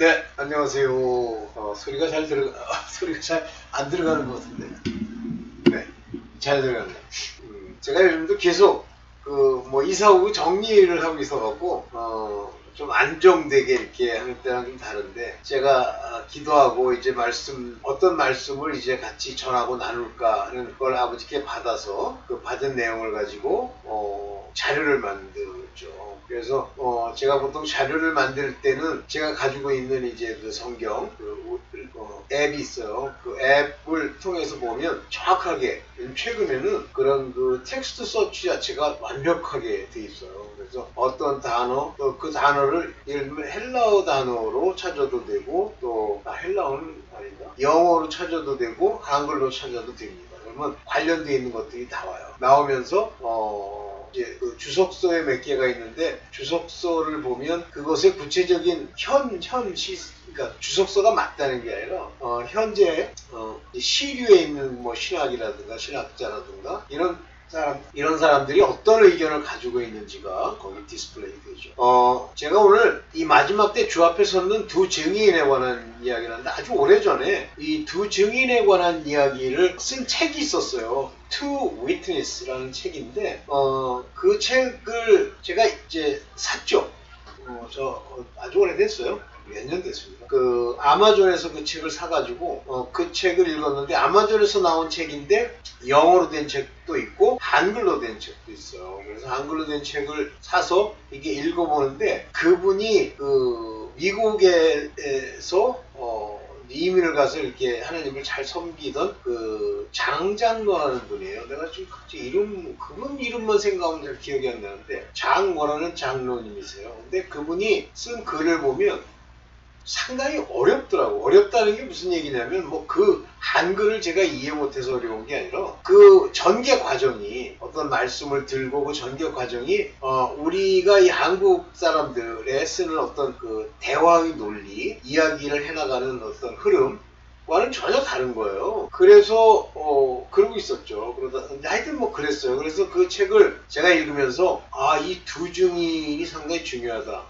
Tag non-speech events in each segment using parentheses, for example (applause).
네, 안녕하세요. 어, 소리가 잘 들어, 아, (laughs) 소리가 잘 안 들어가는 것 같은데. 네, 잘 들어가네. 음, 제가 요즘도 계속 그 뭐 이사 오고 정리를 하고 있어갖고 어, 좀 안정되게 이렇게 하는 때랑 좀 다른데 제가 아, 기도하고 이제 말씀 어떤 말씀을 이제 같이 전하고 나눌까 하는 걸 아버지께 받아서 그 받은 내용을 가지고 어, 자료를 만들죠. 그래서 어, 제가 보통 자료를 만들 때는 제가 가지고 있는 이제 그 성경 그 어, 앱이 있어요. 그 앱을 통해서 보면 정확하게 최근에는 그런 그 텍스트 서치 자체가 완벽하게 돼 있어요. 그래서 어떤 단어 또 그 단어를 예를 들면 헬라어 단어로 찾아도 되고 또 아, 헬라어는 아닌가 영어로 찾아도 되고 한글로 찾아도 됩니다. 그러면 관련되어 있는 것들이 나와요. 나오면서 어 이제 그 주석서에 몇 개가 있는데 주석서를 보면 그것의 구체적인 현, 현 시, 그러니까 주석서가 맞다는 게 아니라 어, 현재 어, 이 시류에 있는 뭐 신학이라든가 신학자라든가 이런 사람, 이런 사람들이 어떤 의견을 가지고 있는지가 거기 디스플레이 되죠. 어, 제가 오늘 이 마지막 때 주 앞에 섰는 두 증인에 관한 이야기를 하는데 아주 오래전에 이 두 증인에 관한 이야기를 쓴 책이 있었어요. Two Witness라는 책인데, 어, 그 책을 제가 이제 샀죠. 어, 저 어, 아주 오래됐어요. 몇 년 됐습니다. 그 아마존에서 그 책을 사가지고 어, 그 책을 읽었는데 아마존에서 나온 책인데 영어로 된 책도 있고 한글로 된 책도 있어요. 그래서 한글로 된 책을 사서 이게 읽어보는데 그분이 그 미국에서 어, 이민을 가서 이렇게 하나님을 잘 섬기던 그 장장로라는 분이에요. 내가 지금 갑자기 이름 그분 이름만 생각하면 잘 기억이 안 나는데 장모라는 장로님이세요. 근데 그분이 쓴 글을 보면 상당히 어렵더라고. 어렵다는 게 무슨 얘기냐면 뭐 그 한글을 제가 이해 못해서 어려운 게 아니라 그 전개 과정이 어떤 말씀을 들고 그 전개 과정이 어 우리가 이 한국 사람들의 쓰는 어떤 그 대화의 논리, 이야기를 해나가는 어떤 흐름 와는 전혀 다른 거예요. 그래서 어 그러고 있었죠. 그러다 하여튼 뭐 그랬어요. 그래서 그 책을 제가 읽으면서 아 이두 증인이 상당히 중요하다.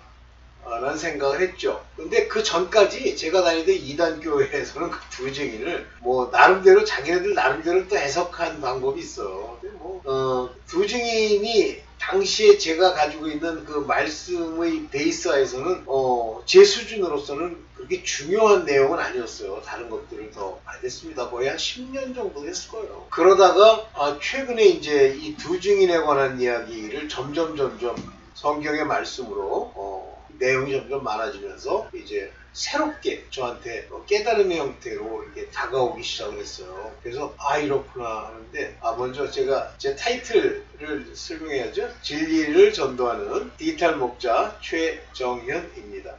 라는 생각을 했죠. 근데 그 전까지 제가 다니던 이단 교회에서는 그 두 증인을 뭐 나름대로 자기네들 나름대로 또 해석한 방법이 있어요. 뭐 어, 두 증인이 당시에 제가 가지고 있는 그 말씀의 베이스에서는 어, 제 수준으로서는 그렇게 중요한 내용은 아니었어요. 다른 것들을 더 많이 됐습니다. 거의 한 10년 정도 됐을 거예요. 그러다가 아, 최근에 이제 이 두 증인에 관한 이야기를 점점 점점 성경의 말씀으로 어, 내용이 점점 많아지면서 이제 새롭게 저한테 깨달음의 형태로 이렇게 다가오기 시작을 했어요. 그래서 아 이렇구나 하는데 아 먼저 제가 제 타이틀을 설명해야죠. 진리를 전도하는 디지털 목자 최정현입니다.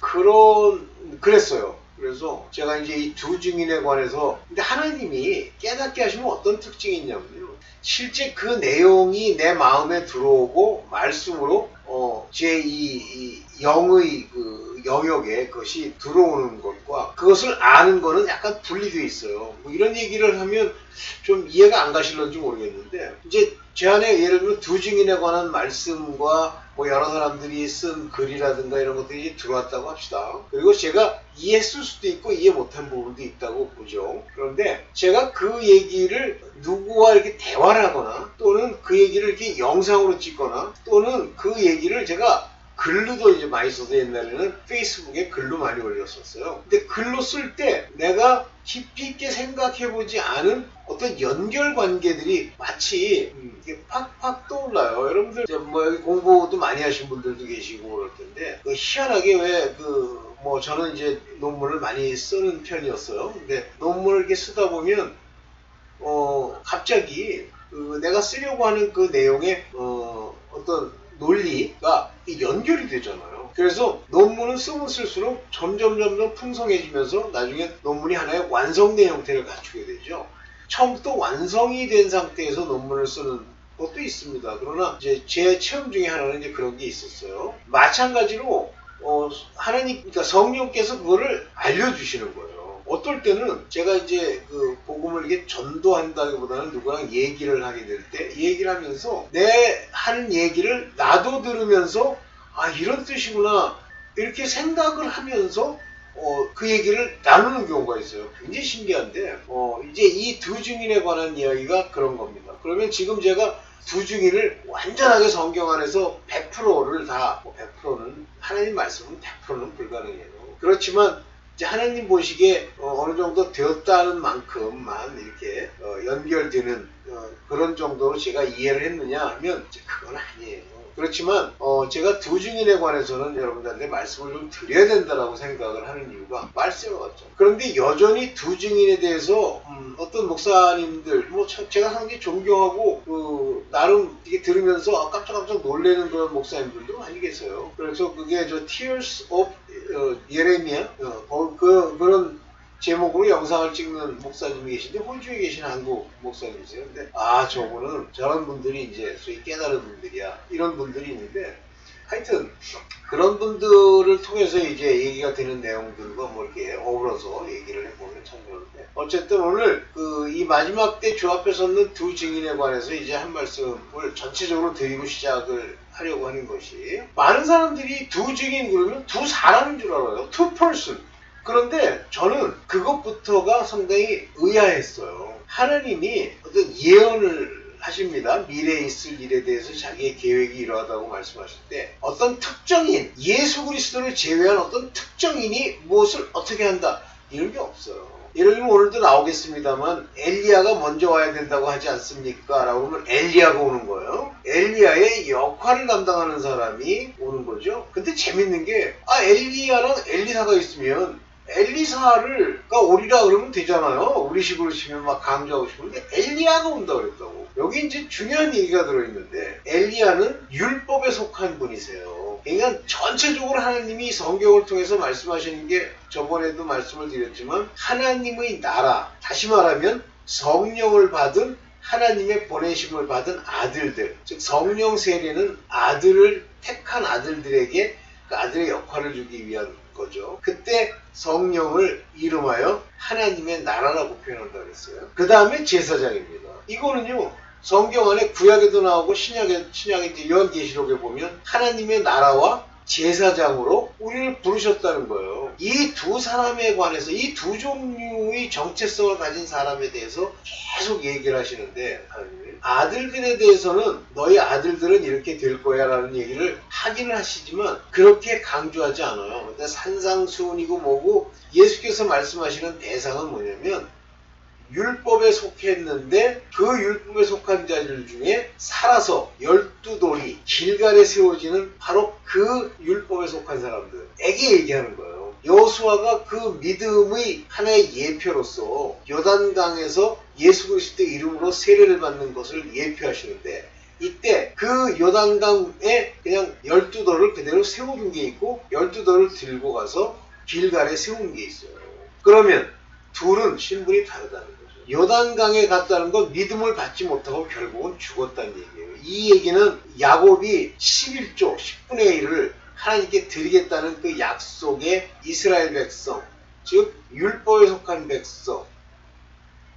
그런 그랬어요. 그래서 제가 이제 이 두 증인에 관해서 근데 하나님이 깨닫게 하시면 어떤 특징이 있냐면요. 실제 그 내용이 내 마음에 들어오고 말씀으로 어, 제 이, 이 영의 그 영역에 그것이 들어오는 것과 그것을 아는 거는 약간 분리되어 있어요. 뭐 이런 얘기를 하면 좀 이해가 안 가실런지 모르겠는데 이제 제 안에 예를 들면 두 증인에 관한 말씀과 뭐 여러 사람들이 쓴 글이라든가 이런 것들이 들어왔다고 합시다. 그리고 제가 이해했을 수도 있고 이해 못한 부분도 있다고 보죠. 그런데 제가 그 얘기를 누구와 이렇게 대화를 하거나 또는 그 얘기를 이렇게 영상으로 찍거나 또는 그 얘기를 제가 글로도 이제 많이 써서 옛날에는 페이스북에 글로 많이 올렸었어요. 근데 글로 쓸 때 내가 깊이 있게 생각해 보지 않은 어떤 연결 관계들이 마치 음, 이게 팍팍 떠올라요. 여러분들 이제 뭐 여기 공부도 많이 하신 분들도 계시고 그럴 텐데 그 희한하게 왜그 뭐 저는 이제 논문을 많이 쓰는 편이었어요. 근데 논문을 이렇게 쓰다 보면 어 갑자기 그 내가 쓰려고 하는 그 내용에 어 어떤 논리가 연결이 되잖아요. 그래서 논문은 쓰면 쓸수록 점점 점점 풍성해지면서 나중에 논문이 하나의 완성된 형태를 갖추게 되죠. 처음부터 완성이 된 상태에서 논문을 쓰는 것도 있습니다. 그러나 이제 제 체험 중에 하나는 이제 그런 게 있었어요. 마찬가지로 어, 하나님, 그러니까 성령께서 그거를 알려주시는 거예요. 어떨 때는 제가 이제 그 복음을 이렇게 전도한다기보다는 누구랑 얘기를 하게 될 때 얘기를 하면서 내 하는 얘기를 나도 들으면서 아 이런 뜻이구나 이렇게 생각을 하면서 어, 그 얘기를 나누는 경우가 있어요. 굉장히 신기한데 어, 이제 이 두 증인에 관한 이야기가 그런 겁니다. 그러면 지금 제가 두 증인을 완전하게 성경 안에서 100%를 다, 뭐 100%는 하나님 말씀은 100%는 불가능해요. 그렇지만 이제 하나님 보시기에 어, 느 정도 되었다는 만큼만 이렇게 어, 연결되는 어, 그런 정도로 제가 이해를 했느냐 하면 그건 아니에요. 그렇지만 어, 제가 두 증인에 관해서는 여러분들한테 말씀을 좀 드려야 된다라고 생각을 하는 이유가 말씀을 왔죠. 그런데 여전히 두 증인에 대해서 음, 어떤 목사님들 뭐 저- 제가 상당히 존경하고 그 나름 이게 들으면서 아, 깜짝깜짝 놀래는 그런 목사님들도 많이 계세요. 그래서 그게 저 Tears of 어, 예레미야 어, 어, 그 그런 제목으로 영상을 찍는 목사님이 계신데 호주에 계신 한국 목사님이세요. 근데 아 저분은 저런 분들이 이제 소위 깨달은 분들이야 이런 분들이 있는데 하여튼 그런 분들을 통해서 이제 얘기가 되는 내용들과 뭐 이렇게 어우러서 얘기를 해보면 참 좋은데 어쨌든 오늘 그 이 마지막 때 주 앞에 섰는 두 증인에 관해서 이제 한 말씀을 전체적으로 드리고 시작을 하려고 하는 것이 많은 사람들이 두 증인 그러면 두 사람인 줄 알아요. two person. 그런데 저는 그것부터가 상당히 의아했어요. 하나님이 어떤 예언을 하십니다. 미래에 있을 일에 대해서 자기의 계획이 이러하다고 말씀하실 때 어떤 특정인, 예수 그리스도를 제외한 어떤 특정인이 무엇을 어떻게 한다. 이런 게 없어요. 예를 들면 오늘도 나오겠습니다만 엘리야가 먼저 와야 된다고 하지 않습니까? 라고 하면 엘리야가 오는 거예요. 엘리야의 역할을 담당하는 사람이 오는 거죠. 근데 재밌는 게 아 엘리야랑 엘리사가 있으면 엘리사를가 오리라 그러면 되잖아요. 우리 식으로 치면 막 강조하고 싶은데 엘리야가 온다 그랬다고. 여기 이제 중요한 얘기가 들어있는데 엘리야는 율법에 속한 분이세요. 그러니까 전체적으로 하나님이 성경을 통해서 말씀하시는 게 저번에도 말씀을 드렸지만 하나님의 나라 다시 말하면 성령을 받은 하나님의 보내심을 받은 아들들 즉 성령 세례는 아들을 택한 아들들에게 그 아들의 역할을 주기 위한 거죠. 그때 성령을 이름하여 하나님의 나라라고 표현한다 그랬어요. 그 다음에 제사장입니다. 이거는요. 성경 안에 구약에도 나오고 신약에 신약의 요한계시록에 보면 하나님의 나라와 제사장으로 우리를 부르셨다는 거예요. 이 두 사람에 관해서 이 두 종류의 정체성을 가진 사람에 대해서 계속 얘기를 하시는데 아들들에 대해서는 너희 아들들은 이렇게 될 거야라는 얘기를 하기는 하시지만 그렇게 강조하지 않아요. 근데 산상수훈이고 뭐고 예수께서 말씀하시는 대상은 뭐냐면 율법에 속했는데 그 율법에 속한 자들 중에 살아서 열두 돌이 길갈에 세워지는 바로 그 율법에 속한 사람들에게 얘기하는 거예요. 여호수아가 그 믿음의 하나의 예표로서 요단강에서 예수 그리스도 이름으로 세례를 받는 것을 예표하시는데 이때 그 요단강에 그냥 열두 돌을 그대로 세워둔 게 있고 열두 돌을 들고 가서 길갈에 세운 게 있어요. 그러면 둘은 신분이 다르다는 거죠. 요 단강에 갔다는 건 믿음을 받지 못하고 결국은 죽었다는 얘기예요. 이 얘기는 야곱이 11조 10분의 1을 하나님께 드리겠다는 그 약속의 이스라엘 백성, 즉 율법에 속한 백성,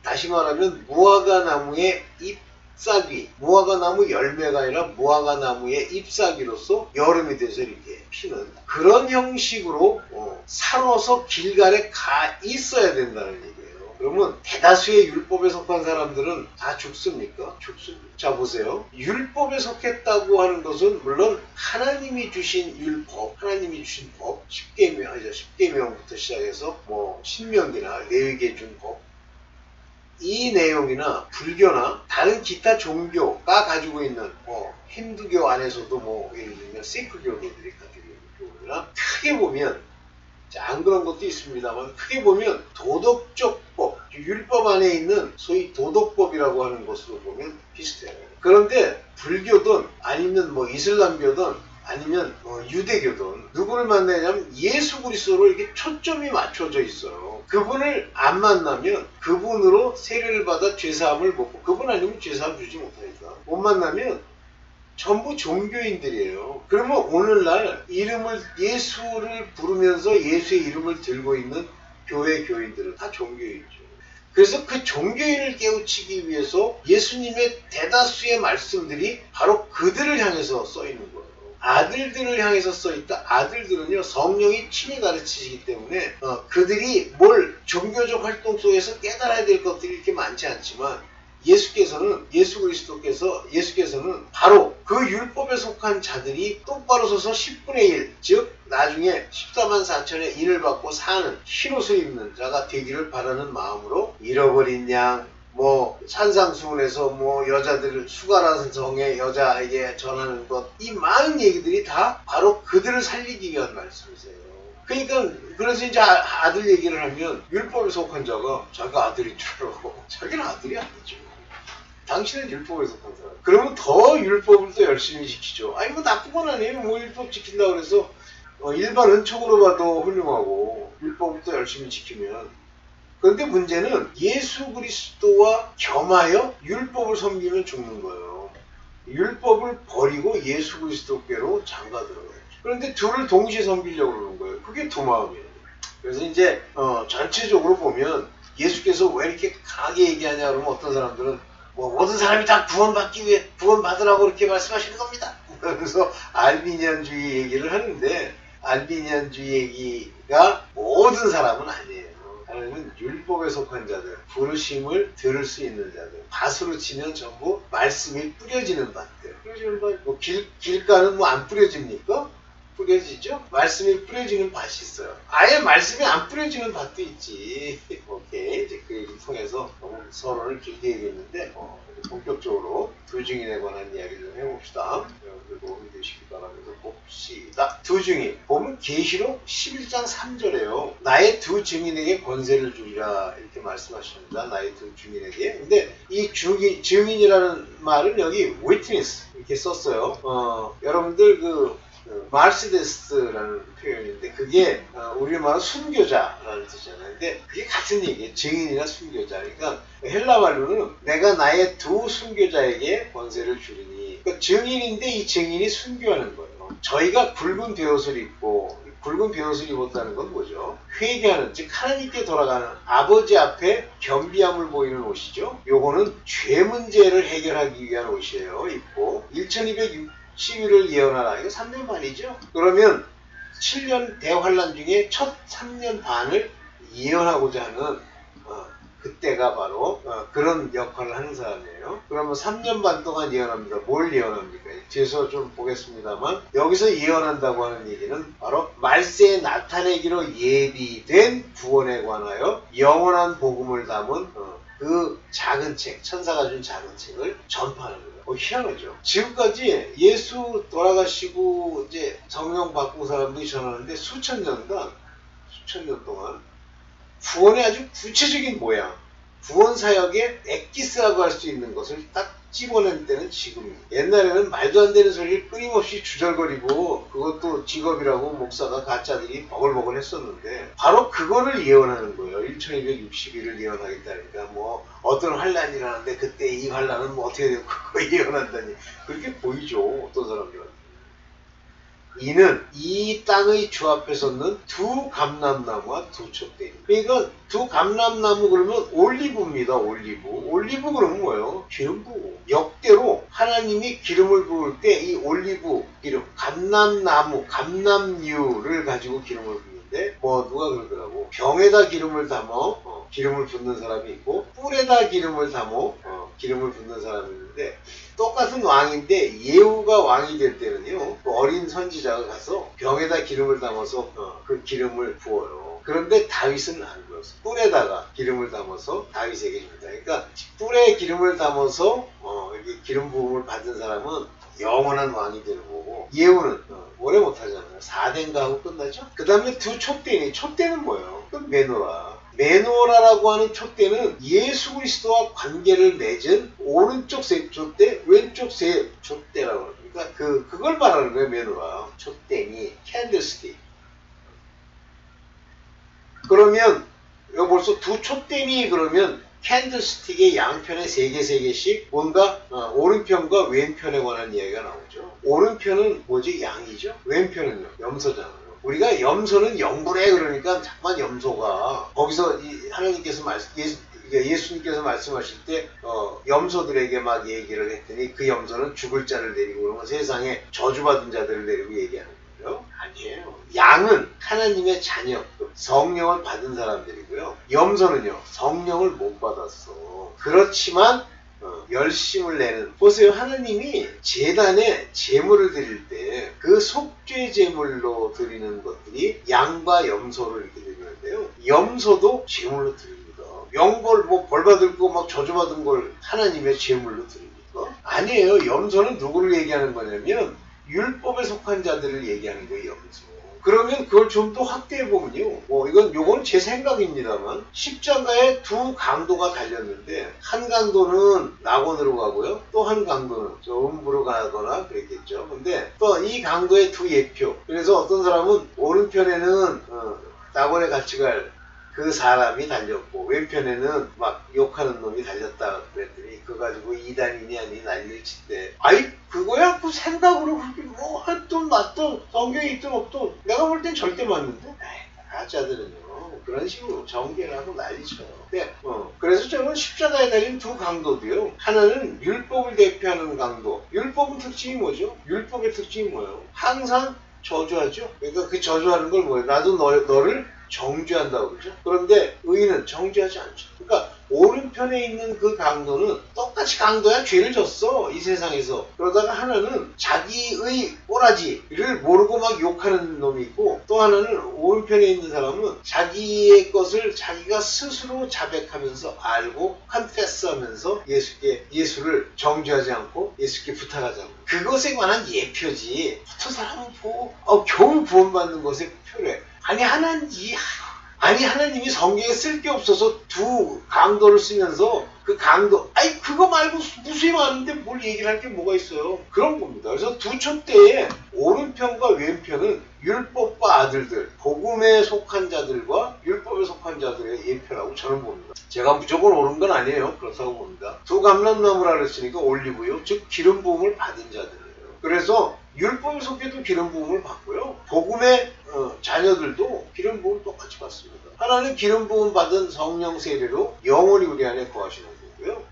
다시 말하면 무화과 나무의 잎사귀, 무화과 나무 열매가 아니라 무화과 나무의 잎사귀로서 여름이 돼서 이렇게 피는 그런 형식으로 어, 살아서 길갈에 가 있어야 된다는 얘기예요. 그러면 대다수의 율법에 속한 사람들은 다 죽습니까? 죽습니다. 자 보세요. 율법에 속했다고 하는 것은 물론 하나님이 주신 율법, 하나님이 주신 법, 10계명, 아니죠. 10계명부터 시작해서 뭐 신명기나 레위기에 준 법, 이 내용이나 불교나 다른 기타 종교가 가지고 있는 뭐 힌두교 안에서도 뭐 예를 들면 시크교도들이 가지고 있는 교리나 크게 보면 자, 안 그런 것도 있습니다만 크게 보면 도덕적 법, 율법 안에 있는 소위 도덕법이라고 하는 것으로 보면 비슷해요. 그런데 불교든 아니면 뭐 이슬람교든 아니면 뭐 유대교든 누구를 만나냐면 예수 그리스도로 이렇게 초점이 맞춰져 있어요. 그분을 안 만나면 그분으로 세례를 받아 죄사함을 먹고 그분 아니면 죄사함 주지 못하니까 못 만나면 전부 종교인들이에요. 그러면 오늘날 이름을 예수를 부르면서 예수의 이름을 들고 있는 교회 교인들은 다 종교인이죠. 그래서 그 종교인을 깨우치기 위해서 예수님의 대다수의 말씀들이 바로 그들을 향해서 써 있는 거예요. 아들들을 향해서 써 있다. 아들들은요 성령이 친히 가르치시기 때문에 어, 그들이 뭘 종교적 활동 속에서 깨달아야 될 것들이 이렇게 많지 않지만 예수께서는 예수 그리스도께서 예수께서는 바로 그 율법에 속한 자들이 똑바로 서서 10분의 1, 즉 나중에 14만 4천의 인을 받고 사는 흰옷을 입는 자가 되기를 바라는 마음으로 잃어버린 양, 뭐 산상수훈에서 뭐 여자들을 수가라는 성의 여자에게 전하는 것 이 많은 얘기들이 다 바로 그들을 살리기 위한 말씀이세요. 그러니까 그래서 이제 아- 아들 얘기를 하면 율법에 속한 자가 자기가 아들인 줄 알고 (laughs) 자기는 아들이 아니죠. 당신은 율법에 속한 사람. 그러면 더 율법을 또 열심히 지키죠. 아니 뭐 나쁜 건 아니에요. 뭐 율법 지킨다고 해서 어, 일반 은총으로 봐도 훌륭하고 율법을 또 열심히 지키면 그런데 문제는 예수 그리스도와 겸하여 율법을 섬기면 죽는 거예요. 율법을 버리고 예수 그리스도께로 장가 들어가요. 그런데 둘을 동시에 섬기려고 그러는 거예요. 그게 두 마음이에요. 그래서 이제 어, 전체적으로 보면 예수께서 왜 이렇게 강하게 얘기하냐 그러면 어떤 사람들은 뭐 모든 사람이 다 구원받기 위해 구원받으라고 이렇게 말씀하시는 겁니다. (laughs) 그래서 알비니안주의 얘기를 하는데 알비니안주의 얘기가 모든 사람은 아니에요. 하나님은 율법에 속한 자들, 부르심을 들을 수 있는 자들, 밭으로 치면 전부 말씀이 뿌려지는 밭들. 뿌려지는 밭, 뭐 길, 길가는 뭐 안 뿌려집니까? 뿌려지죠? 말씀이 뿌려지는 밭이 있어요. 아예 말씀이 안 뿌려지는 밭도 있지. (laughs) 오케이. 이제 그 얘기를 통해서 서론을 길게 얘기했는데, 어, 본격적으로 두 증인에 관한 이야기 좀 해봅시다. 여러분들 도움이 되시기 바라면서 봅시다. 두 증인. 보면 계시록 11장 3절에요. 나의 두 증인에게 권세를 주리라 이렇게 말씀하십니다. 나의 두 증인에게. 근데 이 증인, 증인이라는 말은 여기 witness 이렇게 썼어요. 어, 여러분들 그 마르시데스라는 표현인데 그게 어, 우리말로 순교자라는 뜻이잖아요. 근데 그게 같은 얘기예요. 증인이나 순교자. 그러니까 헬라 말로는 내가 나의 두 순교자에게 권세를 주리니 그러니까 증인인데 이 증인이 순교하는 거예요. 저희가 굵은 베옷을 입고 굵은 베옷을 입었다는 건 뭐죠? 회개하는 즉 하나님께 돌아가는 아버지 앞에 겸비함을 보이는 옷이죠. 요거는 죄 문제를 해결하기 위한 옷이에요. 입고 1260일을 예언하라. 이거 3년 반이죠. 그러면 7년 대환란 중에 첫 3년 반을 예언하고자 하는 어, 그때가 바로 어, 그런 역할을 하는 사람이에요. 그러면 3년 반 동안 예언합니다. 뭘 예언합니까? 뒤에서 좀 보겠습니다만 여기서 예언한다고 하는 얘기는 바로 말세에 나타내기로 예비된 구원에 관하여 영원한 복음을 담은 어, 그 작은 책, 천사가 준 작은 책을 전파하는 거예요. 어, 희한하죠. 지금까지 예수 돌아가시고 이제 성령 받고 사람들이 전하는데 수천 년간 수천 년 동안 구원의 아주 구체적인 모양, 구원 사역의 엑기스라고 할 수 있는 것을 딱 집어낸 때는 지금이에요. 옛날에는 말도 안 되는 소리를 끊임없이 주절거리고 그것도 직업이라고 목사가 가짜들이 버글버글 했었는데 바로 그거를 예언하는 거예요. 1260일을 예언하겠다니까 뭐 어떤 환란이 일어나는데 그때 이 환란은 뭐 어떻게 되고 그거 (laughs) 예언한다니 그렇게 보이죠. 어떤 사람들은. 이는 이 땅의 주 앞에 섰는 두 감람나무와 두 촛대. 그러니까 두 감람나무 그러면 올리브입니다. 올리브. 올리브 그러면 뭐예요? 기름 부어. 역대로 하나님이 기름을 부을 때 이 올리브 기름, 감람나무, 감람유를 가지고 기름을 붓는데 뭐 누가 그러더라고. 병에다 기름을 담어 어, 기름을 붓는 사람이 있고 뿔에다 기름을 담어 어, 기름을 붓는 사람이 있는데 똑같은 왕인데 예후가 왕이 될 때는요 그 어린 선지자가 가서 병에다 기름을 담아서 어, 그 기름을 부어요. 그런데 다윗은 안 부었어. 뿔에다가 기름을 담아서 다윗에게 준다. 그러니까 뿔에 기름을 담아서 어, 이렇게 기름 부음을 받은 사람은 영원한 왕이 되는 거고 예후는 어, 오래 못하잖아요. 4대인가 하고 끝나죠. 그 다음에 두 촛대니 촛대는 뭐예요? 그 메노라. 메노라라고 하는 촛대는 예수 그리스도와 관계를 맺은 오른쪽 세 촛대, 왼쪽 세 촛대라고. 그러니까 그 그걸 말하는 거예요, 메노라. 촛대니 캔들스틱. 그러면 이거 벌써 두 촛대니 그러면 캔들스틱의 양편에 세개세 개씩 뭔가 어, 오른편과 왼편에 관한 이야기가 나오죠. 오른편은 뭐지? 양이죠. 왼편은요. 염소잖아요. 우리가 염소는 영불해 그러니까 잠깐 염소가 거기서 이 하나님께서 말씀 예수 그러니까 예수님께서 말씀하실 때 어, 염소들에게 막 얘기를 했더니 그 염소는 죽을 자를 내리고 그러면 세상에 저주받은 자들을 내리고 얘기하는. 아니에요. 양은 하나님의 자녀, 성령을 받은 사람들이고요. 염소는요, 성령을 못 받았어. 그렇지만 어, 열심을 내는 보세요 하나님이 재단에 제물을 드릴 때 그 속죄 제물로 드리는 것들이 양과 염소를 드리는데요 염소도 제물로 드립니다 영벌 뭐벌 받을 거 막 저주 받은 걸 하나님의 제물로 드립니까 아니에요 염소는 누구를 얘기하는 거냐면 율법에 속한 자들을 얘기하는 거예요 염소 그러면 그걸 좀 더 확대해 보면요. 뭐 이건 요건 제 생각입니다만 십자가에 두 강도가 달렸는데 한 강도는 낙원으로 가고요. 또 한 강도는 저 음부로 가거나 그랬겠죠. 근데 또 이 강도의 두 예표. 그래서 어떤 사람은 오른편에는 어, 낙원에 같이 갈 그 사람이 달렸고 왼편에는 막 욕하는 놈이 달렸다 그랬더니 그거 가지고 이단이니 아니 난리를 칠때 아이 그거야? 그 생각으로 그렇게 뭐 했든 맞든 성경이 있든 없든 내가 볼 땐 절대 맞는데? 가짜들은요 그런 식으로 정죄를 하고 난리쳐요. 네, 어, 그래서 저는 십자가에 달린 두 강도도요. 하나는 율법을 대표하는 강도. 율법은 특징이 뭐죠? 율법의 특징이 뭐예요? 항상 저주하죠? 그러니까 그 저주하는 걸 뭐예요? 나도 너, 너를 정죄한다고 그러죠. 그런데 의인은 정죄하지 않죠. 그러니까 오른편에 있는 그 강도는 똑같이 강도야? 죄를 졌어 이 세상에서. 그러다가 하나는 자기의 꼬라지를 모르고 막 욕하는 놈이 있고 또 하나는 오른편에 있는 사람은 자기의 것을 자기가 스스로 자백하면서 알고 컨페스하면서 예수께 예수를 정죄하지 않고 예수께 부탁하지 않고. 그것에 관한 예표지. 어떤 사람은 보고 어, 겨우 구원받는 것에 표래 아니 하나님 아니 하나님이 성경에 쓸 게 없어서 두 강도를 쓰면서 그 강도 아니 그거 말고 무수히 많은데 뭘 얘기를 할 게 뭐가 있어요? 그런 겁니다. 그래서 두 촛대의 오른편과 왼편은 율법과 아들들 복음에 속한 자들과 율법에 속한 자들의 예표라고 저는 봅니다. 제가 무조건 옳은 건 아니에요. 그렇다고 봅니다. 두 감람나무라 그랬으니까 올리고요. 즉 기름 부음을 받은 자들이에요. 그래서 율법에 속해도 기름 부음을 받고요 복음의 어, 자녀들도 기름 부음 똑같이 받습니다. 하나는 기름 부음 받은 성령 세례로 영원히 우리 안에 거하시는 거고요.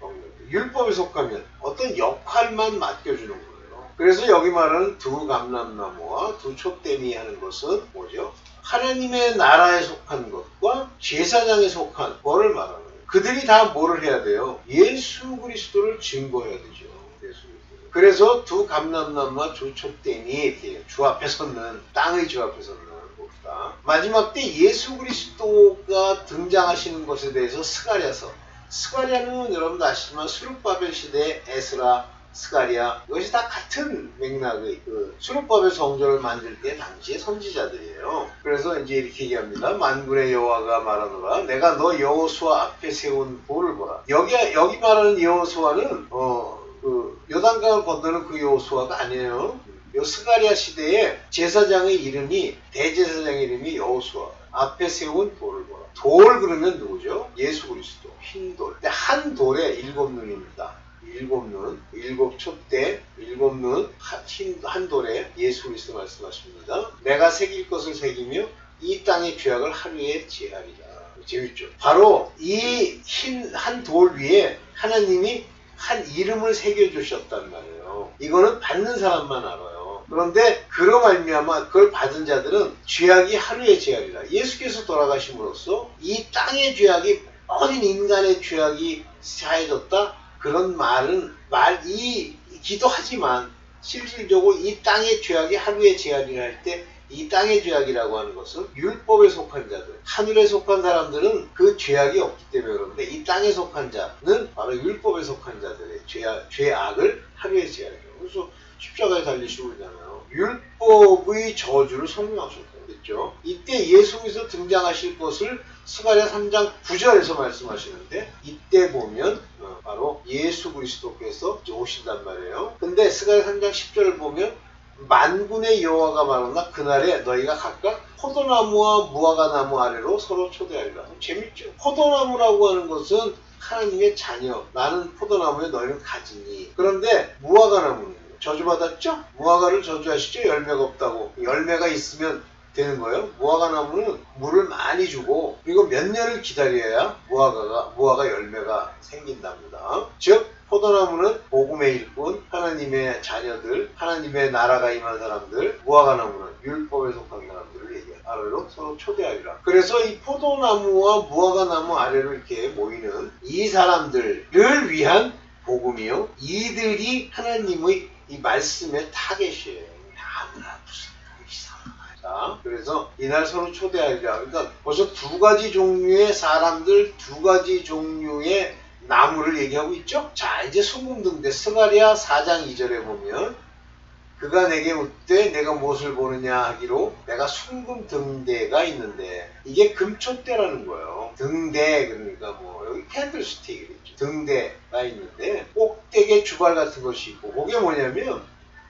율법에 속하면 어떤 역할만 맡겨주는 거예요. 그래서 여기 말하는 두 감람나무와 두 촛대미 하는 것은 뭐죠? 하나님의 나라에 속한 것과 제사장에 속한 거를 말하는 거예요. 그들이 다 뭐를 해야 돼요? 예수 그리스도를 증거해야 되죠. 그 래서 두두 촛대미 주 앞에 섰는 땅의 주 앞에 섰는 봅시다. 마지막 때 예수 그리스도가 등장하시는 것에 대해서 스가랴서 스가랴는 여러분도 아시지만 수르바벨 시대 에스라 스가랴 이것이 다 같은 맥락의 그 수르바벨 성전을 만들 때 당시의 선지자들이에요. 그래서 이제 이렇게 얘기합니다. 만군의 여호와가 말하노라 내가 너 여호수아 앞에 세운 볼을 보라. 여기 여기 말하는 여호수아는 어 그 요단강을 건너는 그 여호수아가 아니에요. 요 스가리아 시대에 제사장의 이름이 대제사장의 이름이 여호수아 앞에 세운 돌을 보라. 돌 그러면 누구죠? 예수 그리스도 흰 돌. 근데 한 돌에 일곱 눈입니다. 일곱 눈, 일곱 촛대, 일곱 눈, 흰 한 돌에 예수 그리스도 말씀하십니다. 내가 새길 것을 새기며 이 땅의 죄악을 하루에 제하리라. 재밌죠? 바로 이 흰 한 돌 위에 하나님이 한 이름을 새겨주셨단 말이에요. 이거는 받는 사람만 알아요. 그런데 그로 말미암아 그걸 받은 자들은 죄악이 하루의 죄악이라. 예수께서 돌아가심으로써 이 땅의 죄악이 모든 인간의 죄악이 사해졌다. 그런 말은 말이 기도하지만 실질적으로 이 땅의 죄악이 하루의 죄악이라 할 때 이 땅의 죄악이라고 하는 것은 율법에 속한 자들, 하늘에 속한 사람들은 그 죄악이 없기 때문에 그런데 이 땅에 속한 자는 바로 율법에 속한 자들의 죄악, 죄악을 하루의 죄악이라고. 그래서 십자가에 달리시고 있잖아요. 율법의 저주를 설명하셨겠죠. 이때 예수께서 등장하실 것을 스가랴 3장 9절에서 말씀하시는데 이때 보면 어, 바로 예수 그리스도께서 오신단 말이에요. 근데 스가랴 3장 10절을 보면 만군의 여호와가 말한다. 그날에 너희가 각각 포도나무와 무화과나무 아래로 서로 초대하리라. 재밌죠? 포도나무라고 하는 것은 하나님의 자녀. 나는 포도나무에 너희는 가지니. 그런데 무화과나무는 저주받았죠? 무화과를 저주하시죠? 열매가 없다고. 열매가 있으면 되는 거예요. 무화과 나무는 물을 많이 주고 그리고 몇 년을 기다려야 무화과가 무화과 열매가 생긴답니다. 즉 포도나무는 복음의 일꾼, 하나님의 자녀들, 하나님의 나라가 임한 사람들, 무화과 나무는 율법에 속한 사람들을 얘기해요. 아래로 서로 초대하리라. 그래서 이 포도나무와 무화과 나무 아래로 이렇게 모이는 이 사람들을 위한 복음이요. 이들이 하나님의 이 말씀의 타겟이에요. 아무나 무슨. 자, 그래서 이날 서로 초대하리라. 그러니까 벌써 두 가지 종류의 사람들, 두 가지 종류의 나무를 얘기하고 있죠. 자, 이제 소금등대 스가리아 4장 2절에 보면 그가 내게 묻되 내가 무엇을 보느냐 하기로 내가 순금 등대가 있는데 이게 금초대라는 거예요. 등대 그러니까 뭐 여기 캔들스틱이겠죠. 등대가 있는데 꼭대기에 주발 같은 것이 있고 그게 뭐냐면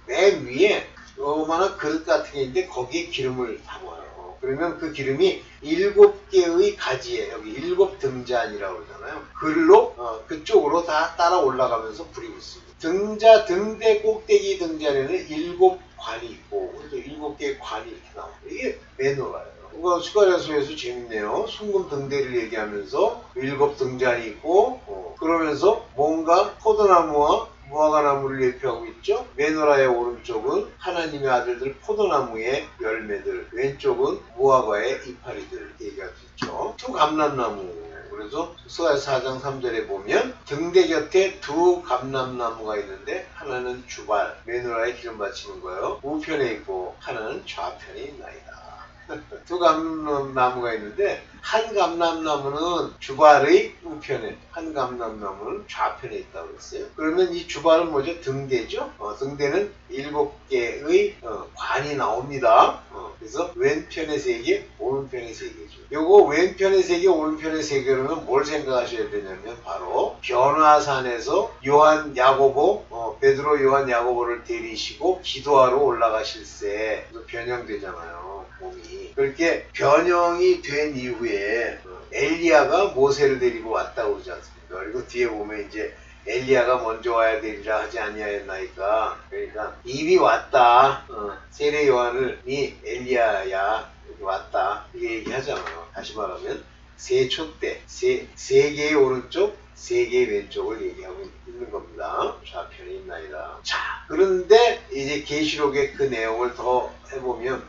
맨 위에 요만한 그릇 같은 게 있는데 거기에 기름을 담아요. 그러면 그 기름이 일곱 개의 가지에 여기 일곱 등잔이라고 그러잖아요. 글로 어, 그쪽으로 다 따라 올라가면서 불이 붙습니다. 등자 등대 꼭대기 등잔에는 일곱 관이 있고 그래서 일곱 개의 관이 이렇게 나옵니다. 이게 메노라예요. 이거 스가랴서에서 재밌네요. 순금 등대를 얘기하면서 일곱 등잔이 있고 어, 그러면서 뭔가 포도나무와 무화과 나무를 예표하고 있죠. 메노라의 오른쪽은 하나님의 아들들 포도나무의 열매들, 왼쪽은 무화과의 이파리들 얘기할 수 있죠. 두 감람나무. 그래서 스가랴 4장 3절에 보면 등대 곁에 두 감람나무가 있는데 하나는 주발, 메노라에 기름 바치는 거예요. 우편에 있고 하나는 좌편에 있나이다. (laughs) 두 감람나무가 있는데 한 감람나무는 주발의 우편에 한 감람나무는 좌편에 있다고 그랬어요. 그러면 이 주발은 뭐죠? 등대죠. 어, 등대는 일곱 개의 어, 관이 나옵니다. 어, 그래서 왼편에 세 개, 오른편에 세 개죠. 요거 왼편에 세 개, 오른편에 세 개로는 뭘 생각하셔야 되냐면 바로 변화산에서 요한 야고보, 어, 베드로 요한 야고보를 데리시고 기도하러 올라가실 때 변형되잖아요. 몸이 그렇게 변형이 된 이후에 어, 엘리야가 모세를 데리고 왔다고 그러지 않습니까? 그리고 뒤에 보면 이제 엘리야가 먼저 와야 되리라 하지 아니하였나이까? 그러니까 이미 왔다. 어, 세례 요한을 이 엘리야야 왔다. 이게 얘기하잖아요. 다시 말하면 세초대 세, 세 개의 오른쪽 세 개의 왼쪽을 얘기하고 있는 겁니다. 좌편에 있나이다. 자 그런데 이제 계시록의 그 내용을 더 해보면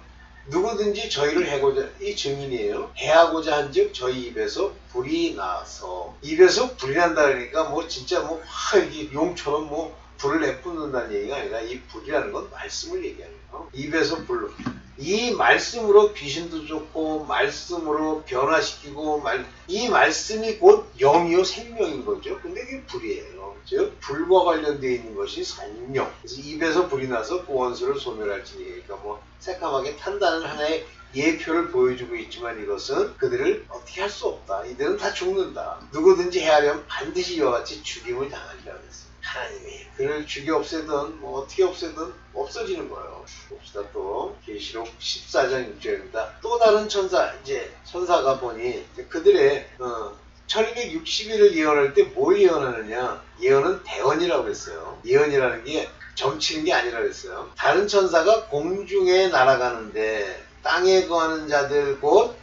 누구든지 저희를 해고자 이 증인이에요. 해하고자 한즉 저희 입에서 불이 나서 입에서 불이 난다 그러니까 뭐 진짜 뭐화 이게 용처럼 뭐 불을 내뿜는다는 얘기가 아니라 이 불이라는 건 말씀을 얘기하는 거예요. 입에서 불로 이 말씀으로 귀신도 쫓고 말씀으로 변화시키고 말, 이 말씀이 곧 영이요 생명인 거죠. 근데 이게 불이에요. 즉 불과 관련되어 있는 것이 성령. 그래서 입에서 불이 나서 그 원수를 소멸할지니 그러니까 뭐 새까맣게 탄다는 하나의 예표를 보여주고 있지만 이것은 그들을 어떻게 할 수 없다. 이들은 다 죽는다. 누구든지 해하려면 반드시 이와 같이 죽임을 당하리라 그랬어요. 하나님이 그를 죽여 없애든 뭐 어떻게 없애든 없어지는 거예요. 봅시다 또 계시록 14장 6절입니다. 또 다른 천사 이제 천사가 보니 이제 그들의 어, 1260일을 예언할 때 뭘 예언하느냐? 예언은 대언이라고 했어요. 예언이라는 게 점치는 게 아니라 그랬어요. 다른 천사가 공중에 날아가는데 땅에 거하는 자들 곧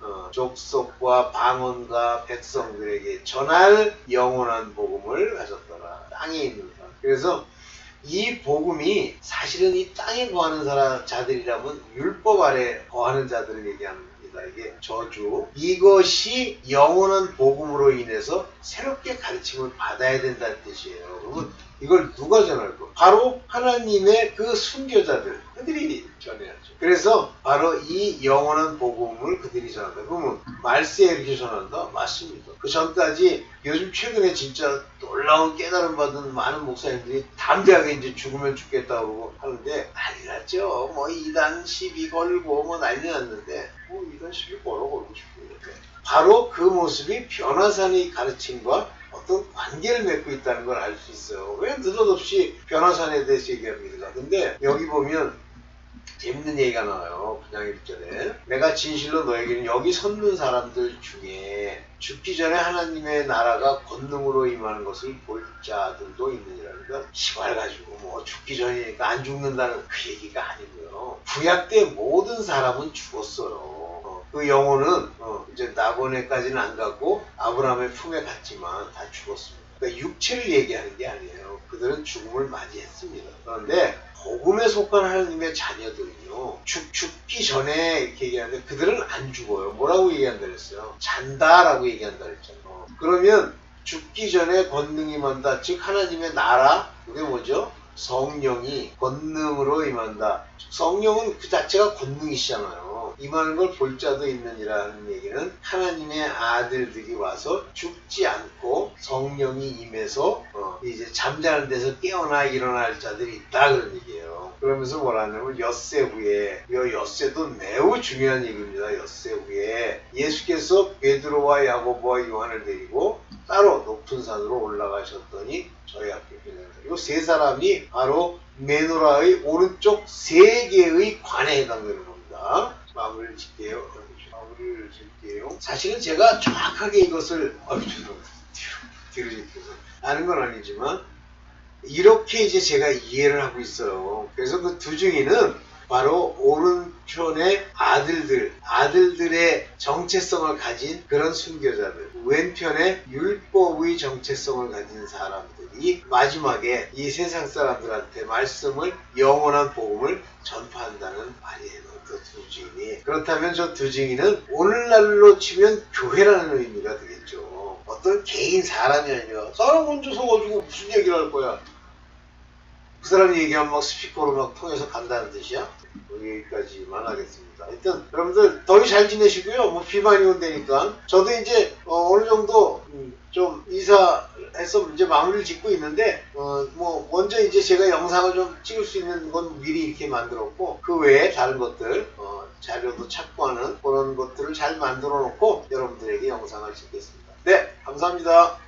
어, 족속과 방언과 백성들에게 전할 영원한 복음을 가졌더라. 땅에 있는 사람. 그래서 이 복음이 사실은 이 땅에 거하는 사람 자들이라면 율법 아래 거하는 자들을 얘기합니다. 이게 저주. 이것이 영원한 복음으로 인해서 새롭게 가르침을 받아야 된다는 뜻이에요. 그러면 이걸 누가 전할 거? 바로 하나님의 그 순교자들. 그들이 전해야죠. 그래서 바로 이 영원한 복음을 그들이 전한다. 그러면 말세에 이렇게 전한다? 맞습니다. 그 전까지 요즘 최근에 진짜 놀라운 깨달음 받은 많은 목사님들이 담대하게 이제 죽으면 죽겠다고 하는데 난리 났죠. 뭐 이단 시비 걸고 뭐 난리 났는데 뭐 이단 시비 걸어 걸고 싶은데 바로 그 모습이 변화산의 가르침과 어떤 관계를 맺고 있다는 걸 알 수 있어요. 왜 느닷없이 변화산에 대해서 얘기합니까? 근데 여기 보면 재밌는 얘기가 나와요. 분양 1절에. 내가 진실로 너에게는 여기 섰는 사람들 중에 죽기 전에 하나님의 나라가 권능으로 임하는 것을 볼 자들도 있느니라는 건 시발 가지고 뭐 죽기 전이니까 안 죽는다는 그 얘기가 아니고요. 구약 때 모든 사람은 죽었어요. 어, 그 영혼은 어, 이제 나고네까지는 안 가고 아브라함의 품에 갔지만 다 죽었습니다. 그러니까 육체를 얘기하는 게 아니에요. 그들은 죽음을 맞이했습니다. 그런데 복음에 속한 하나님의 자녀들은요 죽, 죽기 전에 이렇게 얘기하는데 그들은 안 죽어요. 뭐라고 얘기한다 그랬어요? 잔다라고 얘기한다 그랬잖아요. 어, 그러면 죽기 전에 권능이 임한다. 즉 하나님의 나라 그게 뭐죠? 성령이 권능으로 임한다. 성령은 그 자체가 권능이시잖아요. 임하는 걸 볼 자도 있느니라는 얘기는 하나님의 아들들이 와서 죽지 않고 성령이 임해서 어, 이제 잠자는 데서 깨어나 일어날 자들이 있다 그런 얘기예요. 그러면서 뭐라냐면 엿새 후에 이 엿새도 매우 중요한 얘기입니다. 엿새 후에 예수께서 베드로와 야고보와 요한을 데리고 따로 높은 산으로 올라가셨더니 저희 앞에 계셨다. 이세 사람이 바로 메노라의 오른쪽 세 개의 관에 해당되는 겁니다. 마무리를 짓게요. 마무리를 짓게요. 사실은 제가 정확하게 이것을 뒤로 짚어서 아는 건 아니지만 이렇게 이제 제가 이해를 하고 있어요. 그래서 그 두 중에는 바로 오른편의 아들들, 아들들의 정체성을 가진 그런 순교자들, 왼편에 율법의 정체성을 가진 사람들이 마지막에 이 세상 사람들한테 말씀을 영원한 복음을 전파한다는 말이에요. 그두 증인이. 그렇다면 저두 증인은 오늘날로 치면 교회라는 의미가 되겠죠. 어떤 개인 사람이 아니라 사람 먼저 서가지고 무슨 얘기를 할 거야? 그 사람이 얘기하면 막 스피커로 막 통해서 간다는 뜻이야? 뭐 여기까지만 하겠습니다. 하여튼 여러분들 더위 잘 지내시고요. 뭐 비만이 온다니까. 저도 이제 어, 느 정도 음, 좀 이사해서 이제 마무리를 짓고 있는데 어, 뭐 먼저 이제 제가 영상을 좀 찍을 수 있는 건 미리 이렇게 만들었고 그 외에 다른 것들 어, 자료도 찾고 하는 그런 것들을 잘 만들어 놓고 여러분들에게 영상을 찍겠습니다. 네, 감사합니다.